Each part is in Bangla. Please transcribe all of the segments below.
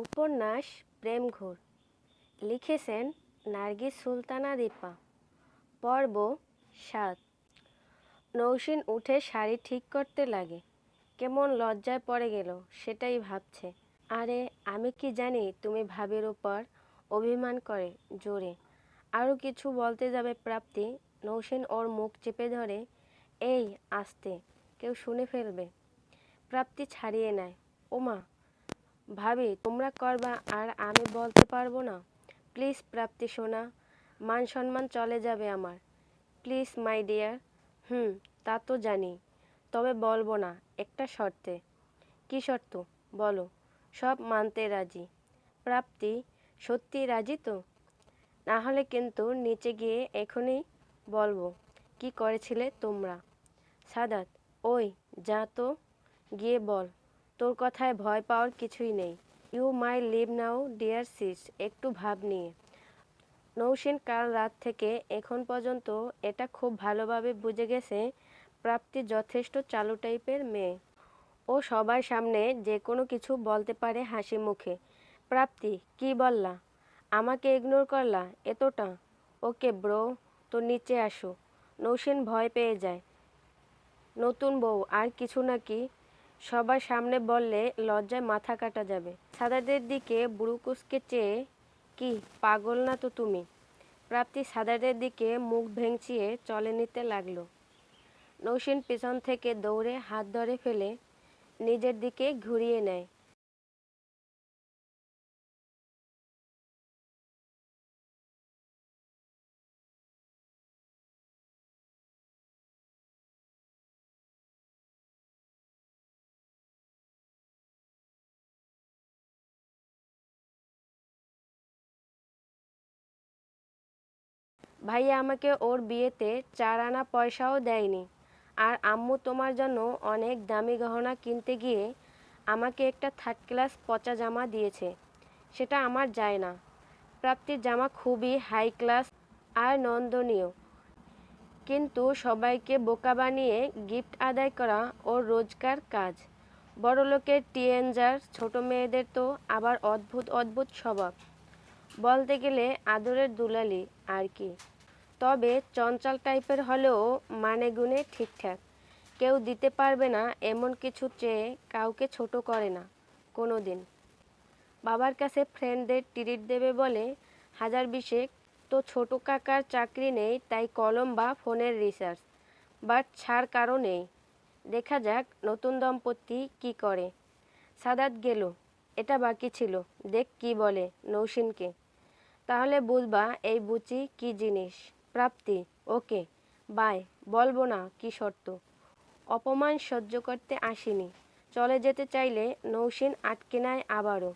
উপন্যাস প্রেমঘোর। লিখেছেন নার্গিস সুলতানা দীপা। পর্ব সাত। নৌসিন উঠে শাড়ি ঠিক করতে লাগে। কেমন লজ্জায় পড়ে গেল, সেটাই ভাবছে। আরে, আমি কি জানি তুমি ভাবির উপর অভিমান করে জোরে। আরও কিছু বলতে যাবে প্রাপ্তি, নৌসিন ওর মুখ চেপে ধরে, এই, আস্তে। কেউ শুনে ফেলবে। প্রাপ্তি ছাড়িয়ে নেয়, ওমা ভাবি, তোমরা করবা আর আমি বলতে পারব না। প্লিজ প্রাপ্তি সোনা, মান সম্মান চলে যাবে আমার। প্লিজ মাই ডিয়ার, হুম, তা তো জানি, তবে বলব না, একটা শর্তে। কী শর্ত? বলো, সব মানতে রাজি। প্রাপ্তি, সত্যি রাজি তো? না হলে কিন্তু নিচে গিয়ে এখনই বলব, কি করেছিলে তোমরা? সাদাত, ওই, যা তো, গিয়ে বল। তোর কথায় ভয় পাওয়ার কিছুই নেই। You may leave now dear sis একটু ভাব নিয়ে। নৌসিন কাল রাত থেকে এখন পর্যন্ত এটা খুব ভালোভাবে বুঝে গেছে, প্রাপ্তি যথেষ্ট চালু টাইপের মেয়ে। ও সবার সামনে যে কোনো কিছু বলতে পারে হাসি মুখে। প্রাপ্তি, কি বললা? আমাকে ইগনোর করলা, এতটা? ওকে ব্রো তো নিচে আসো। নৌসিন ভয় পেয়ে যায়। নতুন বউ, আর কিছু নাকি? সবার সামনে বললে লজ্জায় মাথা কাটা যাবে। সাদাদের দিকে বুড়ুকুসকে চেয়ে, কি, পাগল না তো তুমি? প্রাপ্তি সাদাদের দিকে মুখ ভেঙচিয়ে চলে নিতে লাগল। নৌসিন পেছন থেকে দৌড়ে হাত ধরে ফেলে নিজের দিকে ঘুরিয়ে নেয়। ভাইয়া আমাকে ওর বিয়েতে চার আনা পয়সাও দেয়নি। আর আম্মু তোমার জন্য অনেক দামি গহনা কিনতে গিয়ে আমাকে একটা থার্ড ক্লাস পচা জামা দিয়েছে। সেটা আমার যায় না। প্রাপ্তির জামা খুবই হাই ক্লাস আর নন্দনীয়। কিন্তু সবাইকে বোকা বানিয়ে গিফট আদায় করা ওর রোজকার কাজ। বড়লোকের টিএনজার ছোট মেয়েদের তো আবার অদ্ভুত অদ্ভুত স্বভাব। বলতে গেলে আদরের দুলালি। আর কি। তবে চঞ্চল টাইপের হলেও মানে গুণে ঠিকঠাক। কেউ দিতে পারবে না, এমন কিছু চেয়ে কাউকে ছোট করে না কোনো দিন বাবার কাছে ফ্রেন্ডদের ট্রিট দেবে বলে হাজার বিশেক, তো ছোট কাকার চাকরি নেই, তাই কলম বা ফোনের রিসার্চ বাট ছাড় কারও নেই। দেখা যাক নতুন দম্পতি কি করে। সাদাত গেল, এটা বাকি ছিল, দেখ কি বলে নৌসিনকে। তাহলে বুঝবা এই বুচি কি জিনিস। প্রাপ্তি। ওকে। বাই। বলব না কি শর্ত। অপমান সহ্য করতে আসিনি। চলে যেতে চাইলে নৌসিন আটকে নেয় আবারও।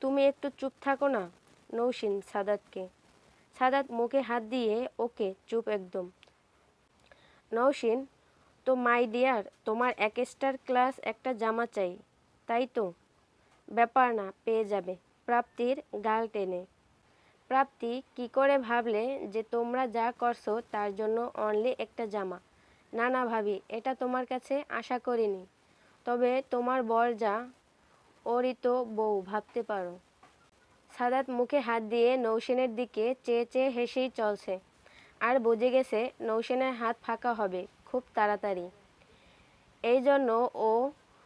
তুমি একটু চুপ থাকো না, নৌসিন সাদাতকে। সাদাত মুখে হাত দিয়ে ওকে চুপ একদম। নৌসিন, তো মাই ডিয়ার, তোমার এক স্টার ক্লাস একটা জামা চাই। তাই তো? ব্যাপার না, পেয়ে যাবে। প্রাপ্তির গাল টেনে। প্রাপ্তি কি করে ভাবলে যে তোমরা যা করছ তার জন্য অনলি একটা জামা? না না ভাবি, এটা তোমার কাছে আশা করিনি। তবে তোমার বর যা ওরই তো বউ, ভাবতে পারো। সাদাত মুখে হাত দিয়ে নৌসেনের দিকে চেয়ে চেয়ে হেসেই চলছে। আর বুঝে গেছে নৌসেনের হাত ফাঁকা হবে, খুব তাড়াতাড়ি। এই জন্য ও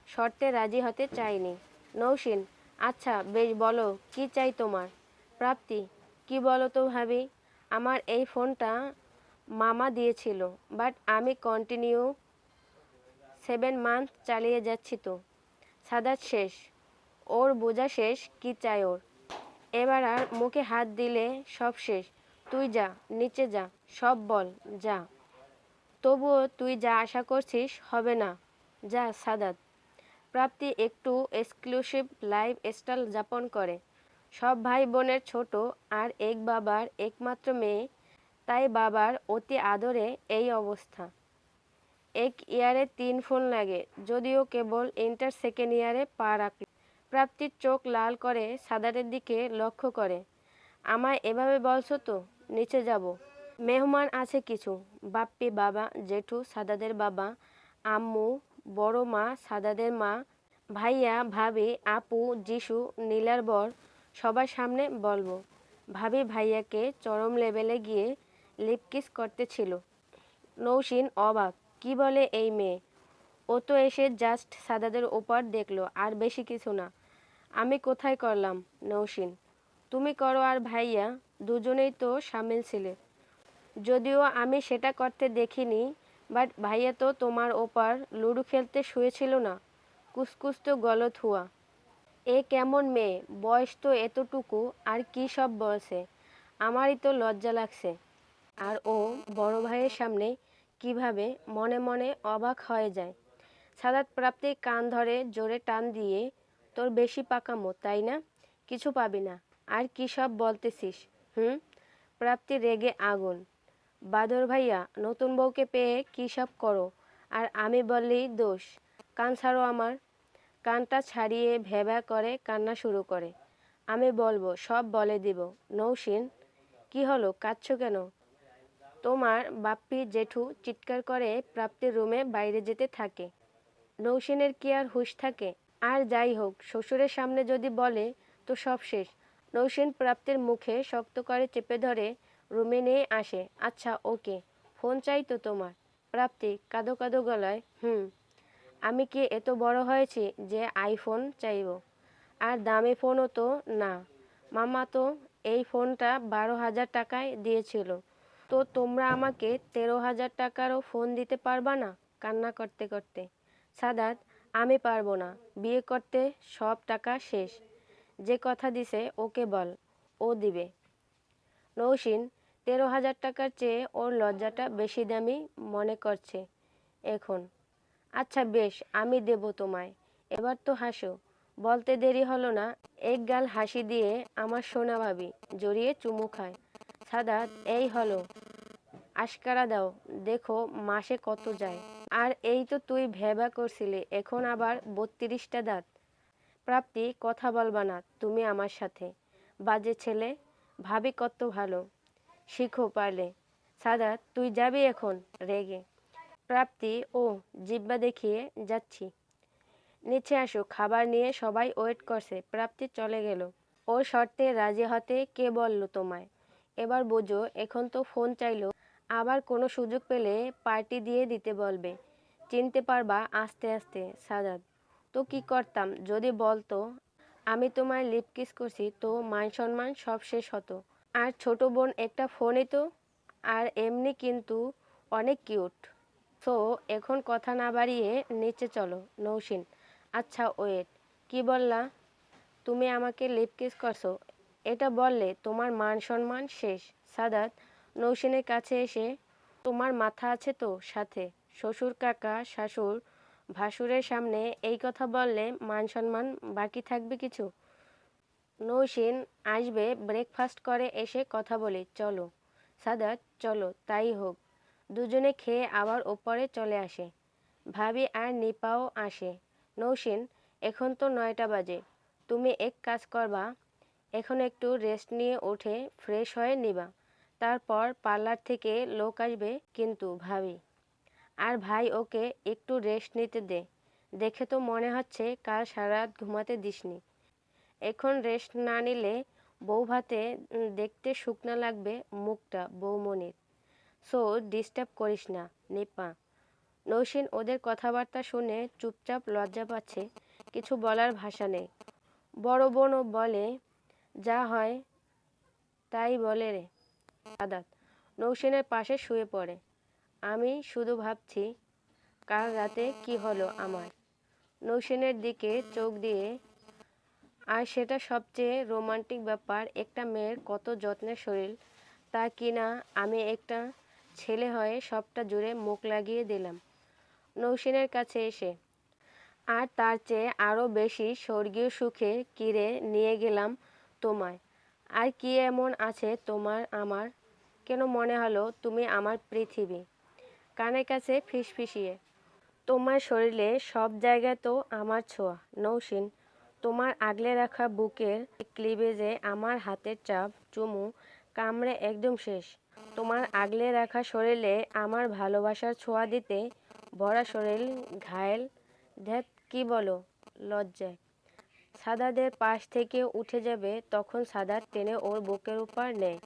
শর্তে রাজি হতে চায়নি। নৌসিন আচ্ছা বেশ বলো, কি চাই তোমার? প্রাপ্তি কি বলো তো ভাবি? আমার এই ফোনটা মামা দিয়েছিল বাট আমি কন্টিনিউ সেভেন মান্থ চালিয়ে যাচ্ছি তো। সাদাত শেষ, ওর বোঝা শেষ, কি চাই ওর? এবার আর মুখে হাত দিলে সব শেষ। তুই যা, নিচে যা, সব বল, যা। তবুও তুই যা আশা করছিস হবে না। যা, সাদাত। প্রাপ্তি একটু এক্সক্লুসিভ লাইফ স্টাইল যাপন করে। সব ভাই বোনের ছোট আর এক বাবার একমাত্র মেয়ে, তাই বাবার অতি আদরে এই অবস্থা। এক ইয়ারে তিন ফোন লাগে, যদিও কেবল ইন্টার সেকেন্ড ইয়ারে পা রাখল প্রাপ্তির চোখ লাল করে সাদারের দিকে লক্ষ্য করে। আমায় এভাবে বলছো তো, নিচে যাব। মেহমান আছে কিছু, বাপ্পি বাবা, জেঠু, সাদাদের বাবা, আম্মু, বড় মা, সাদাদের মা, ভাইয়া, ভাবি, আপু, যিশু, নীলার বর সবার সামনে বলব। ভাবি ভাইয়াকে চরম লেভেলে গিয়ে লিপকিস করতেছিল নৌসিন অবাক, কি বলে এই মেয়ে? ও তো এসে জাস্ট সাদাদের ওপর দেখল, আর বেশি কিছু না। আমি কোথায় করলাম? নৌসিন তুমি করো আর ভাইয়া, দুজনেই তো সামিল ছিলে। যদিও আমি সেটা করতে দেখিনি বাট ভাইয়া তো তোমার ওপার লুডু খেলতে শুয়েছিল না। কুসকুস তো গলত হুয়া। এ কেমন মেয়ে? বয়স তো এতটুকু, আর কি সব বলছে? আমারই তো লজ্জা লাগছে। আর ও বড় ভাইয়ের সামনে কীভাবে মনে মনে অবাক হয়ে যায়। সাদাত প্রাপ্তি কান ধরে জোরে টান দিয়ে, তোর বেশি পাকামো, তাই না? কিছু পাবি না। আর কি সব বলতেছিস, হুম? প্রাপ্তি রেগে আগুন। বাদর ভাইয়া, নতুন বউকে পেয়ে কী সব করো? আর আমি বললেই দোষ। কান ছাড়ো আমার। কানটা ছাড়িয়ে ভেবা করে কান্না শুরু করে। আমি বলব, সব বলে দিব। নৌসিন, কি হলো? কাঁদছো কেন? তোমার বাপ্পি জেঠু চিৎকার করে প্রাপ্তির রুমে বাইরে যেতে থাকে। নৌসিনের কি আর হুঁশ থাকে? আর যাই হোক, শ্বশুরের সামনে যদি বলে, তো সব শেষ। নৌসিন প্রাপ্তির মুখে শক্ত করে চেপে ধরে রুমে নিয়ে আসে। আচ্ছা ওকে, ফোন চাই তো তোমার। প্রাপ্তি কাদো কাদো গলায়, হুম। আমি কি এত বড় হয়েছি যে আইফোন চাইব? আর দামি ফোনও তো না। মামা তো এই ফোনটা বারো হাজার টাকায় দিয়েছিল। তো তোমরা আমাকে তেরো হাজার টাকারও ফোন দিতে পারবা না কান্না করতে করতে? সাদাত, আমি পারব না। বিয়ে করতে সব টাকা শেষ। যে কথা দিছে ওকে বল, ও দিবে। নৌসিন তেরো হাজার টাকার চেয়ে ওর লজ্জাটা বেশি দামি মনে করছে এখন। আচ্ছা বেশ, আমি দেব তোমায়। এবার তো হাসো। বলতে দেরি হলো না, এক গাল হাসি দিয়ে আমার সোনা ভাবি জড়িয়ে চুমু খায়। সাদাত, এই হলো, আশকারা দাও, দেখো মাসে কত যায়। আর এই তো তুই ভেবা করছিলে, এখন আবার বত্রিশটা দাঁত। প্রাপ্তি, কথা বলবা না, তুমি আমার সাথে। বাজে ছেলে, ভাবি কত ভালো, শিখো পারলে। সাদা তুই যাবি এখন? রেগে। প্রাপ্তি ও জিব্বা দেখিয়ে যাচ্ছি। নিচে আসো, খাবার নিয়ে সবাই ওয়েট করছে, প্রাপ্তি চলে গেল। ও শর্তে রাজি হতে কে বলল তোমায়? এবার বোঝো, এখন তো ফোন চাইলো, আবার কোনো সুযোগ পেলে পার্টি দিয়ে দিতে বলবে। চিনতে পারবা আস্তে আস্তে, সাজাদ। তো কি করতাম? যদি বলতো, আমি তোমার লিপ কিস করছি, তো মান সম্মান সব শেষ হতো। আর ছোট বোন একটা ফোনই তো, আর এমনি কিন্তু অনেক কিউট সো এখন কথা না বাড়িয়ে নিচে চলো, নৌসিন। আচ্ছা ওয়েট, কি বললা? তুমি আমাকে লিপ কিস করছ। এটা বললে তোমার মান সম্মান শেষ। সাদাত, নৌসিনের কাছে এসে, তোমার মাথা আছে তো সাথে? শ্বশুর, কাকা, শাশুর, ভাসুরের সামনে এই কথা বললে মান সম্মান বাকি থাকবে কিছু? নৌসিন আসবে ব্রেকফাস্ট করে এসে কথা বলি, চলো। সাদাত, চলো, তাই হোক। দুজনে খেয়ে আবার ওপরে চলে আসে। ভাবি আর নিপাও আসে, নৌসিন, এখন তো নয়টা বাজে, তুমি এক কাজ করবা, এখন একটু রেস্ট নিয়ে উঠে ফ্রেশ হয়ে নিবা, তারপর পার্লার থেকে লোক আসবে কিন্তু ভাবি, আর ভাই, ওকে একটু রেস্ট নিতে দে, দেখে তো মনে হচ্ছে কাল সারা ঘুমাতে দিসনি, এখন রেস্ট না নিলে বউ ভাতে দেখতে শুকনা লাগবে মুখটা বৌমনির। সো ডিস্টার্ব করিস না, নিপা। নৌসিন ওদের কথাবার্তা শুনে চুপচাপ লজ্জা পাচ্ছে, কিছু বলার ভাষা নেই। বড় বোনও বলে, যা হয় তাই বলে রে, আদাত। নৌসেনের পাশে শুয়ে পড়ে। আমি শুধু ভাবছি, কাল রাতে কি হলো আমার? নৌসেনের দিকে চোখ দিয়ে, আর সেটা সবচেয়ে রোমান্টিক ব্যাপার, একটা মেয়ের কত যত্নের শরীর, তা কিনা আমি একটা ছেলে হয়ে সবটা জুড়ে মুখ লাগিয়ে দিলাম। নৌসেনের কাছে এসে। আর তার চেয়ে আরও বেশি স্বর্গীয় সুখে কিরে নিয়ে গেলাম তোমায়। আর কি এমন আছে তোমার আমার? কেন মনে হলো তুমি আমার পৃথিবী? কানের কাছে ফিসফিসিয়ে। তোমার শরীরে সব জায়গায় তো আমার ছোঁয়া, নৌসিন। তোমার আগলে রাখা বুকের ক্লিবেজে আমার হাতের চাপ, চুমু কামড়ে একদম শেষ। তোমার আগলে রাখা শরীরে আমার ভালোবাসার ছোঁয়া দিতে ভরা শরীর ঘায়েল। ধ্যাত কি বলো? লজ্জায়। সাদাদের পাশ থেকে উঠে যাবে, তখন সাদাত টেনে ওর বুকের উপর নেয়।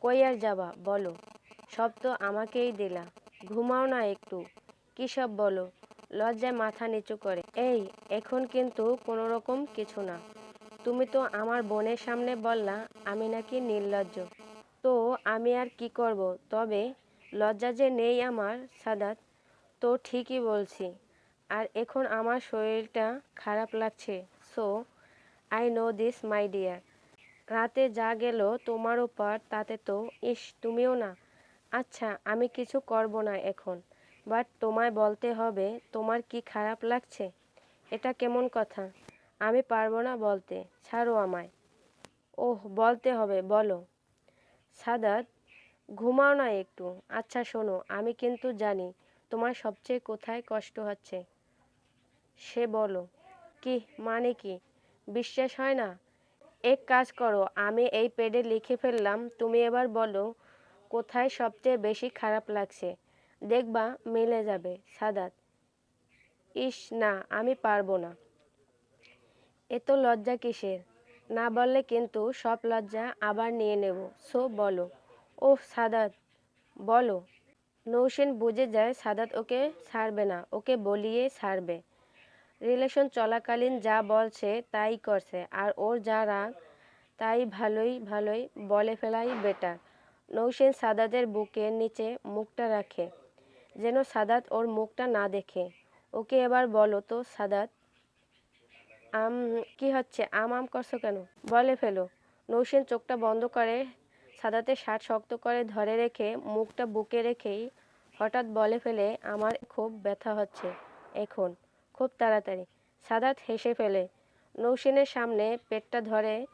কই আর যাবা, বলো। সব তো আমাকেই দিলা। ঘুমাও না একটু। কী সব বলো? লজ্জায় মাথা নিচু করে। এই, এখন কিন্তু কোনো রকম কিছু না। তুমি তো আমার বোনের সামনে বললা, আমি নাকি নির্লজ্জ। তো আমি আর কি করব? তবে লজ্জা যে নেই আমার, সাদাত। তো ঠিকই বলছি। আর এখন আমার শরীরটা খারাপ লাগছে। So I know this my dear রাতে যা গেল তোমার ওপর তাতে তো, ইস, তুমিও না। আচ্ছা আমি কিছু করব না এখন। বাট তোমায় বলতে হবে, তোমার কি খারাপ লাগছে? এটা কেমন কথা? আমি পারব না বলতে। ছাড়ো আমায়। ওহ, বলতে হবে, বলো। সাদাত, ঘুমাও না একটু। আচ্ছা শোনো, আমি কিন্তু জানি তোমার সবচেয়ে কোথায় কষ্ট হচ্ছে। সে বলো কি? মানে কি? বিশ্বাস হয় না? এক কাজ করো, আমি এই পেডে লিখে ফেললাম, তুমি এবার বলো কোথায় সবচেয়ে বেশি খারাপ লাগছে। দেখবা, মিলে যাবে, সাদাত। ইস, না, আমি পারব না। এত লজ্জা কিসের? না বললে কিন্তু সব লজ্জা আবার নিয়ে নেব। সো বলো। ওহ, সাদাত, বলো। নৌসেন বুঝে যায় সাদাত ওকে ছাড়বে না, ওকে বলিয়ে ছাড়বে। রিলেশন চলাকালীন যা বলছে তাই করছে, আর ওর যা রাগ তাই ভালোই ভালোই বলে ফেলাই বেটার। নৌসেন সাদাতের বুকের নিচে মুখটা রাখে, যেন সাদাত ওর মুখটা না দেখে। ওকে এবার বলো তো, সাদাত আম, কি হচ্ছে? আম আম করছ কেন? বলে ফেলো। নৌসেন চোখটা বন্ধ করে, সাদাতে শার্ট শক্ত করে ধরে রেখে, মুখটা বুকে রেখেই হঠাৎ বলে ফেলে, আমার খুব ব্যথা হচ্ছে, এখন, খুব তাড়াতাড়ি। সাদাত হেসে ফেলে। নৌসেনের সামনে পেটটা ধরে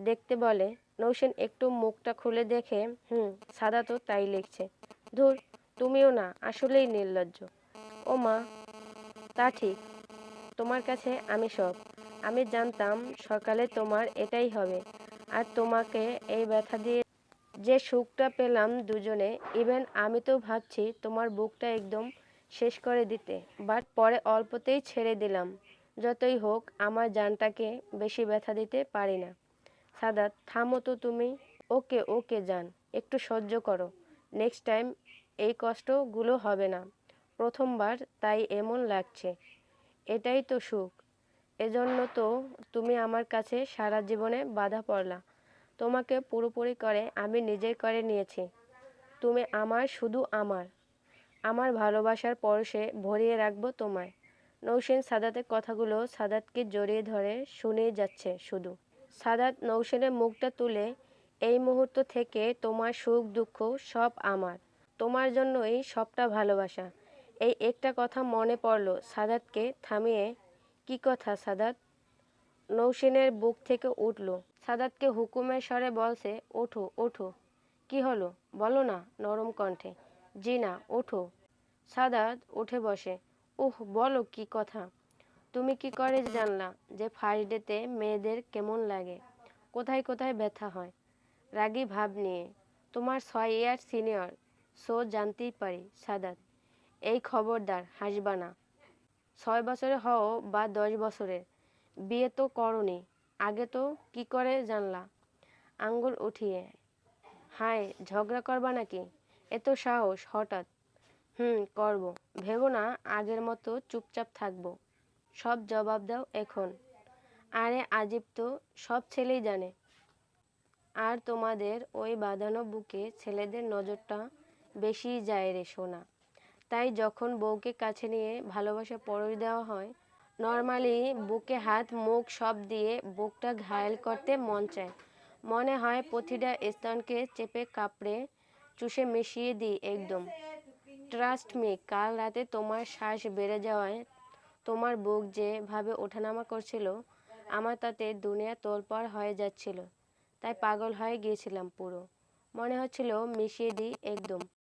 দেখতে বলে, নৌসেন, একটু মুখটা খুলে দেখে। হুম সাদা তো তাই লিখছে। ধুর, তুমিও না, আসলেই নির্লজ্জ। ও মা তা ঠিক, তোমার কাছে আমি সব। আমি জানতাম সকালে তোমার এটাই হবে। আর তোমাকে এই ব্যথা দিয়ে যে সুখটা পেলাম দুজনে ইভেন আমি তো ভাবছি তোমার বুকটা একদম শেষ করে দিতে বাট পরে অল্পতেই ছেড়ে দিলাম। যতই হোক, আমার জানটাকে বেশি ব্যথা দিতে পারি না। সাদাত, থামো তো তুমি। ওকে ওকে যান একটু সহ্য করো। নেক্সট টাইম এই কষ্টগুলো হবে না। প্রথমবার তাই এমন লাগছে। এটাই তো সুখ। এজন্য তো তুমি আমার কাছে সারা জীবনে বাধা পড়লা। তোমাকে পুরোপুরি করে আমি নিজের করে নিয়েছি। তুমি আমার শুধু আমার। আমার ভালোবাসার পরশে ভরিয়ে রাখব তোমায়। নৌসেন সাদাতের কথাগুলো সাদাতকে জড়িয়ে ধরে শুনেই যাচ্ছে শুধু। সাদাত নৌসেনের মুখটা তুলে, এই মুহূর্ত থেকে তোমার সুখ, দুঃখ সব আমার। তোমার জন্যই সবটা ভালোবাসা। এই একটা কথা মনে পড়ল সাদাতকে থামিয়ে কি কথা, সাদাত? নৌসেনের বুক থেকে উঠল। সাদাতকে হুকুমের স্বরে বলছে, ওঠো ওঠো। কি হলো? বলো না, নরম কণ্ঠে। জি না, ওঠো। সাদাত উঠে বসে, উহ, বলো কি কথা? তুমি কি করে জানলা যে ফার্স্ট ডেতে মেয়েদের কেমন লাগে? কোথায় কোথায় ব্যথা হয়? রাগী ভাব নিয়ে। তোমার ছয় ইয়ার সিনিয়র, সো জানতেই পারি, সাদাত। এই খবরদার, হাসবা না। ছয় বছরে হও বা দশ বছরের। বিয়ে তো করনি। আগে তো কি করে জানলা? আঙ্গুল উঠিয়ে, হায়, ঝগড়া করবা নাকি? এত সাহস, হঠাৎ। হুম, করব। ভেবো না, আগের মতো চুপচাপ থাকব। সব জবাব দাও এখন। আরে আজিব তো, সব ছেলেই জানে। আর তোমাদের ওই বাঁধানো বুকে ছেলেদের নজরটা বেশি যায় রে সোনা। তাই যখন বউকে কাছে নিয়ে ভালোবাসা পরশ দেওয়া হয় নর্মালি বুকে হাত, মুখ সব দিয়ে বুকটা ঘায়েল করতে মন চায়। মনে হয় প্রতিটা স্তনকে চেপে কাপড়ে, চুষে মিশিয়ে দিই একদম। ট্রাস্ট মি কাল রাতে তোমার শ্বাস বেড়ে যাওয়ায় তোমার বুক যেভাবে ওঠানামা করছিল, আমার তাতে দুনিয়া তোলপাড় হয়ে যাচ্ছিল। তাই পাগল হয়ে গিয়েছিলাম পুরো। মনে হচ্ছিল মিশিয়ে দিই একদম।